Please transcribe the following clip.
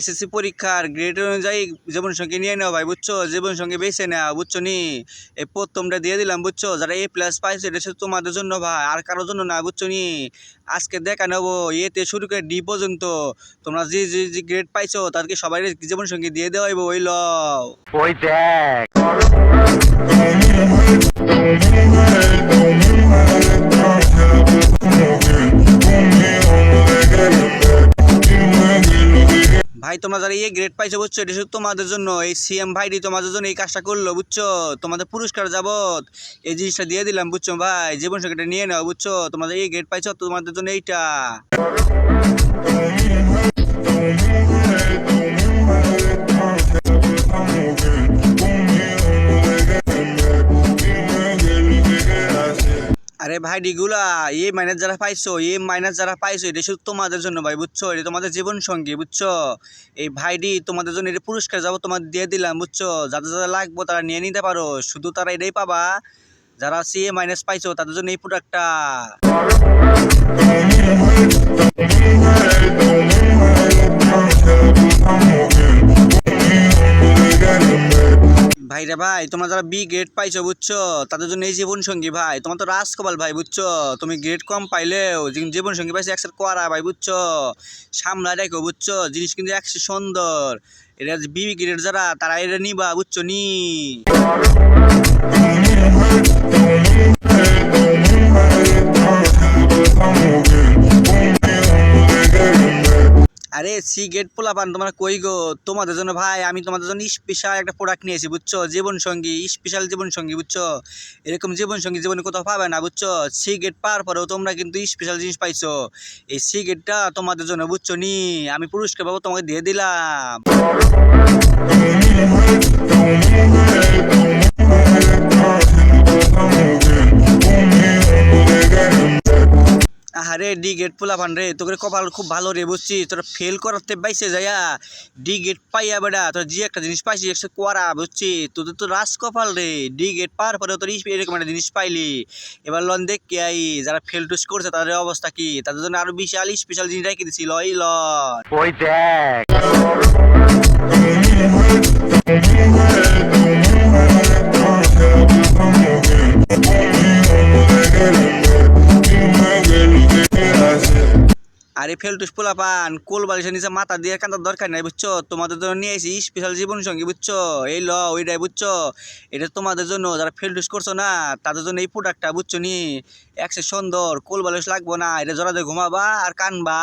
SSC পরীক্ষার grade অনুযায়ী জীবন সঙ্গে নিয়ে নেওয়া ভাই, বুঝছ? জীবন সঙ্গে বেছে নেওয়া বুঝছ নি? এই প্রথমটা দিয়ে দিলাম, বুঝছ? যারা এ প্লাস পাইছে, এটা শুধু তোমাদের জন্য ভাই, আর কারোর জন্য না, বুঝছ নি? আজকে দেখা নেব এতে শুরু করে ডি পর্যন্ত। তোমরা যে যে যে গ্রেড পাইছো, তাদেরকে সবাই জীবন সঙ্গে দিয়ে দেওয়া ওই লও। ওই দেখ। তোমরা যারা এই গ্রেড পাইছো, বুঝছ? এটা শুধু তোমাদের জন্য। এই সিএম ভাইডি তোমাদের জন্য এই কাজটা করল, বুঝছ? তোমাদের পুরস্কার যাবত এই জিনিসটা দিয়ে দিলাম, বুঝছ ভাই? জীবন সঙ্গীটা নিয়ে নেওয়া বুঝছ? তোমাদের এই গ্রেড পাইছো, তোমাদের জন্য এইটা। ভাই এ মাইনাস যারা পাইছো এ মাইনাস যারা পাইছো, এটা শুধু তোমাদের জন্য ভাই, বুঝছ? এটা তোমাদের জীবন সঙ্গী, বুঝছ? এই ভাইডি তোমাদের জন্য এটা পুরস্কার যাব তোমাদের দিয়ে দিলাম, বুঝছ? যাদের যাদের লাগবো তারা নিয়ে নিতে পারো, শুধু তারা এটাই পাবা। যারা সি এ মাইনাস পাইছো, তাদের জন্য এই প্রোডাক্টটা রে ভাই, তোমরা যারা বি গ্রেড পাইছো, বুঝছ? তাদের জন্য এই জীবন সঙ্গী ভাই। তোমার তো রাজকপাল ভাই, বুঝছ? তুমি গ্রেড কম পাইলেও জীবন সঙ্গী পাইছো, একসাথে করা ভাই, বুঝছ? সামলা দেখো বুঝছ? জিনিস কিন্তু একসাথে সুন্দর। এটা বি গ্রেড যারা, তারা এরা নিবা, বুঝছ নি? আরে সি গেট পোলা পান তোমরা কই গো? তোমাদের জন্য ভাই, আমি তোমাদের জন্য স্পেশাল একটা প্রোডাক্ট নিয়েছি বুঝছ? জীবনসঙ্গী স্পেশাল জীবনসঙ্গী, বুঝছ? এরকম জীবনসঙ্গী জীবনে কোথাও পাবে না, বুঝছ? সি গেট পাওয়ার পরেও তোমরা কিন্তু স্পেশাল জিনিস পাইছো। এই সি গেটটা তোমাদের জন্য, বুঝছ নি? আমি পুরস্কার পাবো, তোমাকে দিয়ে দিলাম। আরে ডি গেট পোলা পান রে তোকে কপাল খুব ভালো রে বুঝছি তোরা ফেল করাতে পাইছে যাইয়া ডি গেট পাইয়া বেড়া তোর যে একটা জিনিস পাইছি একটা করা বুঝছি তোদের তো রাস কপাল রে। ডি গেট পার পরে তোর এরকম একটা জিনিস পাইলি। এবার লন দেখ কে আই যারা ফেল টুস করছে তাদের অবস্থা কি? তাদের জন্য আরও বিশাল স্পেশাল জিনিস রেখে দিছি লই ল ওই দেখ। আরে ফেলটুস পোলা পান কোল বালিশের নিচে মাথা দিয়ে কান্দার দরকার নাই, বুঝছ? তোমাদের জন্য নিয়ে এসি স্পেশাল জীবন সঙ্গী, বুঝছ? এই ল ওইটাই, বুঝছ? এটা তোমাদের জন্য, যারা ফেলটুস করছ না, তাদের জন্য এই প্রোডাক্টটা বুঝছ নি? একসে সুন্দর, কোল বালিশ লাগবো না, এটা জড়া ঘুমাবা আর কানবা।